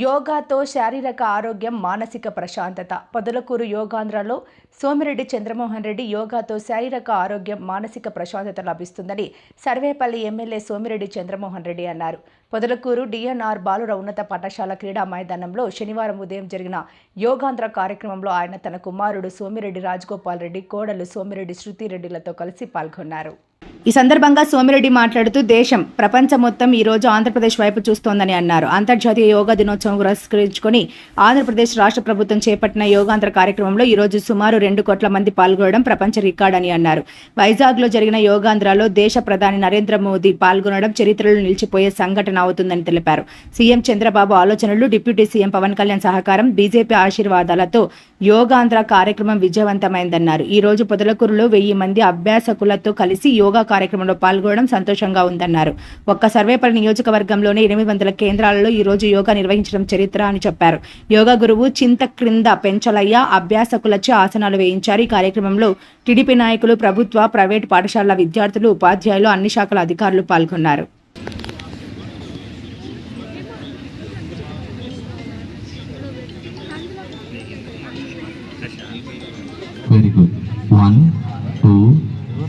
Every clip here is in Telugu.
యోగాతో శారీరక ఆరోగ్యం మానసిక ప్రశాంతత. పొదలకూరు యోగాంధ్రలో సోమిరెడ్డి చంద్రమోహన్ రెడ్డి యోగాతో శారీరక ఆరోగ్యం మానసిక ప్రశాంతత లభిస్తుందని సర్వేపల్లి ఎమ్మెల్యే సోమిరెడ్డి చంద్రమోహన్ రెడ్డి అన్నారు. పొదలకూరు డిఎన్ఆర్ బాలుర ఉన్నత పాఠశాల క్రీడా మైదానంలో శనివారం ఉదయం జరిగిన యోగాంధ్ర కార్యక్రమంలో ఆయన తన కుమారుడు సోమిరెడ్డి రాజగోపాల్ రెడ్డి కోడలు సోమిరెడ్డి శృతిరెడ్డిలతో కలిసి పాల్గొన్నారు. ఈ సందర్భంగా సోమిరెడ్డి మాట్లాడుతూ దేశం ప్రపంచం మొత్తం ఈ రోజు ఆంధ్రప్రదేశ్ వైపు చూస్తోందని అన్నారు. అంతర్జాతీయ యోగా దినోత్సవం పురస్కరించుకొని ఆంధ్రప్రదేశ్ రాష్ట్ర ప్రభుత్వం చేపట్టిన యోగాంధ్ర కార్యక్రమంలో ఈ రోజు సుమారు రెండు కోట్ల మంది పాల్గొనడం ప్రపంచ రికార్డ్ అని అన్నారు. వైజాగ్లో జరిగిన యోగాంధ్రలో దేశ ప్రధాని నరేంద్ర మోదీ పాల్గొనడం చరిత్రలో నిలిచిపోయే సంఘటన అవుతుందని తెలిపారు. సీఎం చంద్రబాబు ఆలోచనలు డిప్యూటీ సీఎం పవన్ కళ్యాణ్ సహకారం బీజేపీ ఆశీర్వాదాలతో యోగాంధ్ర కార్యక్రమం విజయవంతమైందన్నారు. ఈ రోజు పొదలకూరులో వెయ్యి మంది అభ్యాసకులతో కలిసి యోగా కార్యక్రమంలో పాల్గొనడం సంతోషంగా ఉందన్నారు. ఒక్క సర్వేపల్లి నియోజకవర్గంలోనే ఎనిమిది వందల కేంద్రాలలో ఈ రోజు యోగా నిర్వహించడం చరిత్ర అని చెప్పారు. యోగా గురువు చింత క్రింద పెంచలయ్య అభ్యాసకులచే ఆసనాలు వేయించారు. ఈ కార్యక్రమంలో టీడీపీ నాయకులు ప్రభుత్వ ప్రైవేటు పాఠశాలల విద్యార్థులు ఉపాధ్యాయులు అన్ని శాఖల అధికారులు పాల్గొన్నారు. Very good one two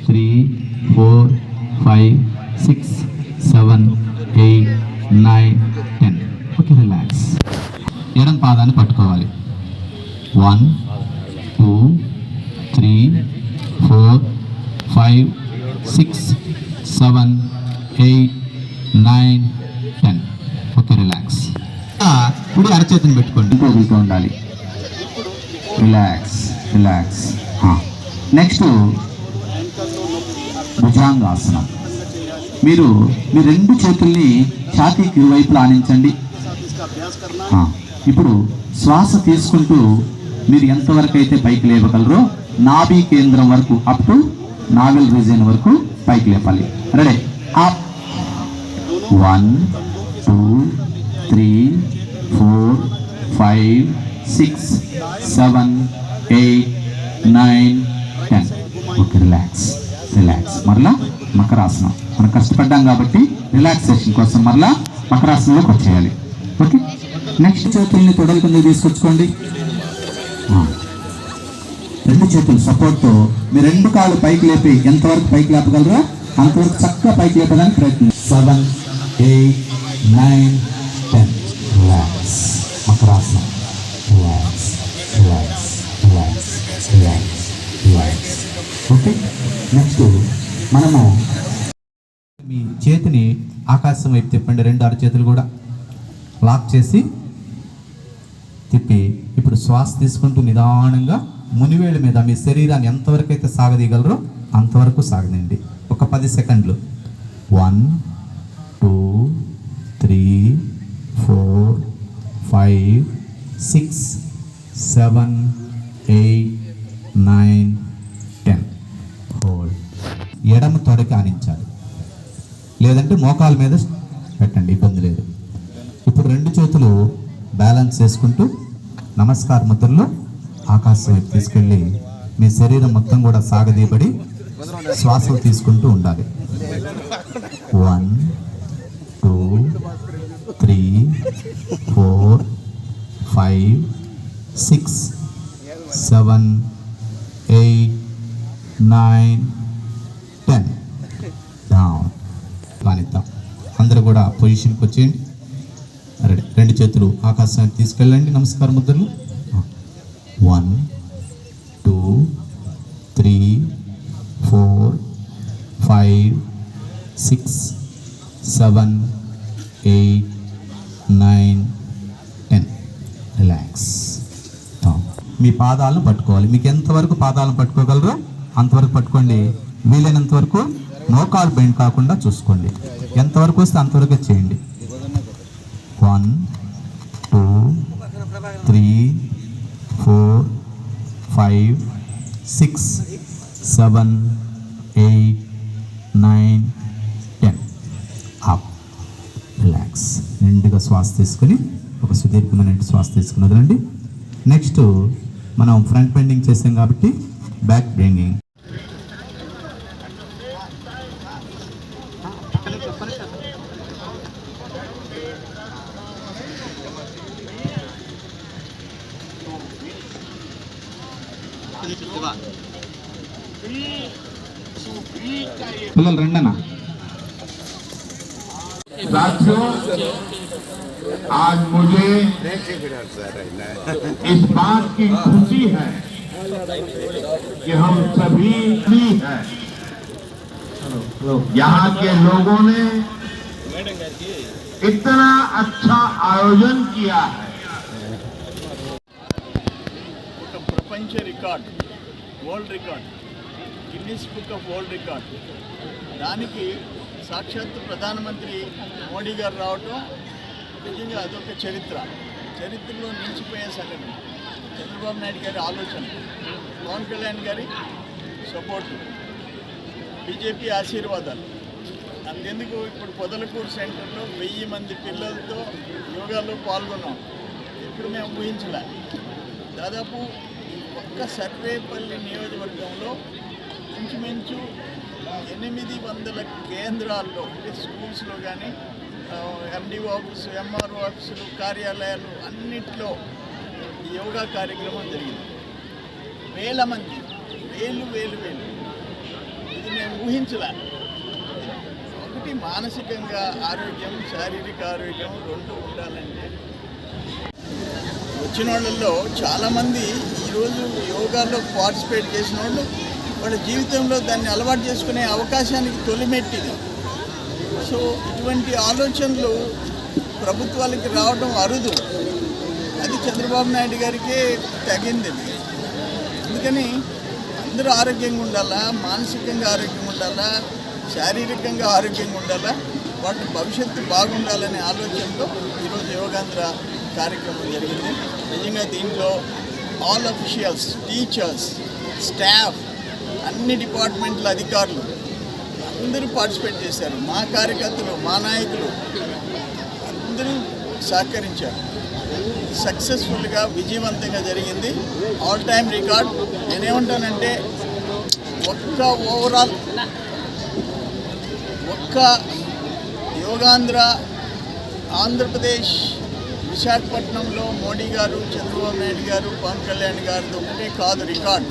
three four five six seven eight nine ten okay relax ఎడం పాదాన్ని పట్టుకోవాలి. One two three four five six seven eight nine ten okay relax కుడి అరచేతిని పెట్టుకోండి. ఇంకో ఉండాలి. రిలాక్స్ రిలాక్స్ నెక్స్ట్ భుజాంగాసనం మీరు మీ రెండు చేతుల్ని ఛాతీకి ఇరువైపులా ఆనించండి. ఇప్పుడు శ్వాస తీసుకుంటూ మీరు ఎంతవరకు అయితే పైకి లేపగలరో నాభి కేంద్రం వరకు అప్ టు నావెల్ రీజియన్ వరకు పైకి లేపాలి. Ready? Up one two three four five six seven eight nine ten okay relax relax మరలా మకరాసనం మనం కష్టపడ్డాం కాబట్టి రిలాక్సేషన్ కోసం మరలా మకరాసనంలోకి వచ్చేయాలి. ఓకే నెక్స్ట్ చేతుల్ని తొడల కింద తీసుకొచ్చుకోండి. రెండు చేతులు సపోర్ట్తో మీ రెండు కాళ్ళు పైకి లేపి ఎంతవరకు పైకి లేపగలరో? అంతవరకు చక్కగా పైకి లేపడానికి ప్రయత్నం. Seven eight nine ten relax మకరాసనం relax relax relax relax relax okay next మనము చేతిని ఆకాశం వైపు తిప్పండి. రెండు అరచేతులు కూడా లాక్ చేసి తిప్పి ఇప్పుడు శ్వాస తీసుకుంటూ నిదానంగా మునివేళ్ళ మీద మీ శరీరాన్ని ఎంతవరకు అయితే సాగదీయగలరో అంతవరకు సాగదండి ఒక పది సెకండ్లు. One two three four five six seven eight nine ten. Hold. ఎడమ తొడకి ఆనించాలి. లేదంటే మోకాల మీద పెట్టండి ఇబ్బంది లేదు. ఇప్పుడు రెండు చేతులు బ్యాలెన్స్ చేసుకుంటూ నమస్కార ముద్రలో ఆకాశం వైపు తీసుకెళ్ళి మీ శరీరం మొత్తం కూడా సాగదీయబడి శ్వాసలు తీసుకుంటూ ఉండాలి. One two three four five six seven eight nine ten కానిద్దాం అందరూ కూడా పొజిషన్కి వచ్చేయండి. రెడీ. రెండు చేతులు ఆకాశానికి తీసుకెళ్ళండి. నమస్కార ముద్రలు. One two three four five six seven eight nine ten relax మీ పాదాలను పట్టుకోవాలి. మీకు ఎంతవరకు పాదాలను పట్టుకోగలరో? అంతవరకు పట్టుకోండి. వీలైనంత వరకు నో కాల్ బెండ్ కాకుండా చూసుకోండి. ఎంతవరకు వస్తే అంతవరకు చేయండి. One two three four five six seven eight nine ten up relax నిండుగా శ్వాస తీసుకుని ఒక సుదీర్ఘమైన శ్వాస తీసుకుని వదలండి. నెక్స్ట్ మనం ఫ్రంట్ బెండింగ్ చేసాం కాబట్టి బ్యాక్ బెండింగ్ పిల్లలు రెండనా साथियों आज मुझे इस बात की खुशी है कि हम सभी भी हैं यहाँ के लोगों ने इतना अच्छा आयोजन किया है ఒక ప్రపంచ record world record Guinness book of world record. దానికి సాక్షాత్ ప్రధానమంత్రి మోడీ గారు రావటం నిజంగా అదొక చరిత్ర. చరిత్రలో నిలిచిపోయే సంఘటన. చంద్రబాబు నాయుడు గారి ఆలోచన. పవన్ కళ్యాణ్ గారి సపోర్టు బీజేపీ ఆశీర్వాదాలు. అందుకు ఇప్పుడు పొదలకూరు సెంటర్లో వెయ్యి మంది పిల్లలతో యోగాలో పాల్గొన్నాం. ఇప్పుడు మేము ఊహించలే. దాదాపు ఒక్క సర్వేపల్లి నియోజకవర్గంలో ఇంచుమించు ఎనిమిది వందల కేంద్రాల్లో అంటే స్కూల్స్లో కానీ ఎండిఓ ఆఫీసు ఎంఆర్ఓ ఆఫీసులు కార్యాలయాలు అన్నిట్లో యోగా కార్యక్రమం జరిగింది. వేల మంది వేలు వేలు వేలు. ఇది మేము ఊహించలే. ఒకటి మానసికంగా ఆరోగ్యం శారీరక ఆరోగ్యం రెండు ఉండాలంటే వచ్చిన వాళ్ళల్లో చాలామంది ఈరోజు యోగాలో పార్టిసిపేట్ చేసిన వాళ్ళు వాళ్ళ జీవితంలో దాన్ని అలవాటు చేసుకునే అవకాశానికి తొలిమెట్టిది. సో ఇటువంటి ఆలోచనలు ప్రభుత్వాలకి రావడం అరుదు. అది చంద్రబాబు నాయుడు గారికే తగింది. అందుకని అందరూ ఆరోగ్యంగా ఉండాలా? మానసికంగా ఆరోగ్యంగా ఉండాలా? శారీరకంగా ఆరోగ్యంగా ఉండాలా? వాటి భవిష్యత్తు బాగుండాలనే ఆలోచనతో ఈరోజు యోగాంధ్ర కార్యక్రమం జరిగింది. నిజంగా దీంట్లో ఆల్ అఫీషియల్స్ టీచర్స్ స్టాఫ్ అన్ని డిపార్ట్మెంట్ల అధికారులు అందరూ పార్టిసిపేట్ చేశారు. మా కార్యకర్తలు మా నాయకులు అందరూ సహకరించారు. సక్సెస్ఫుల్గా విజయవంతంగా జరిగింది. ఆల్ టైమ్ రికార్డ్ నేనేమంటానంటే ఒక్క ఓవరాల్ ఒక్క యోగాంధ్ర ఆంధ్రప్రదేశ్ విశాఖపట్నంలో మోడీ గారు చంద్రబాబు నాయుడు గారు పవన్ కళ్యాణ్ గారితో ఒకటే కాదు రికార్డ్.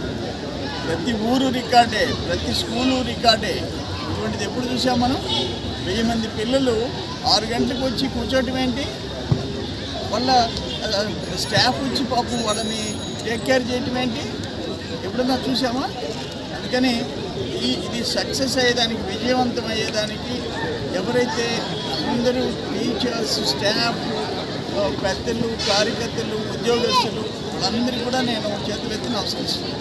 ప్రతి ఊరు రికార్డే ప్రతి స్కూలు రికార్డే. ఇటువంటిది ఎప్పుడు చూసాం మనం? వెయ్యి మంది పిల్లలు ఆరు గంటలకు వచ్చి కూర్చోటం ఏంటి? వాళ్ళ స్టాఫ్ వచ్చి పాపం వాళ్ళని టేక్ కేర్ చేయటం ఏంటి? ఎప్పుడన్నా చూసామా? అందుకని ఈ ఇది సక్సెస్ అయ్యేదానికి విజయవంతం అయ్యేదానికి ఎవరైతే అందరూ టీచర్స్ స్టాఫ్ పెద్దలు కార్యకర్తలు ఉద్యోగస్తులు వాళ్ళందరికీ కూడా నేను చేతులెత్తి నమస్కరిస్తున్నాను.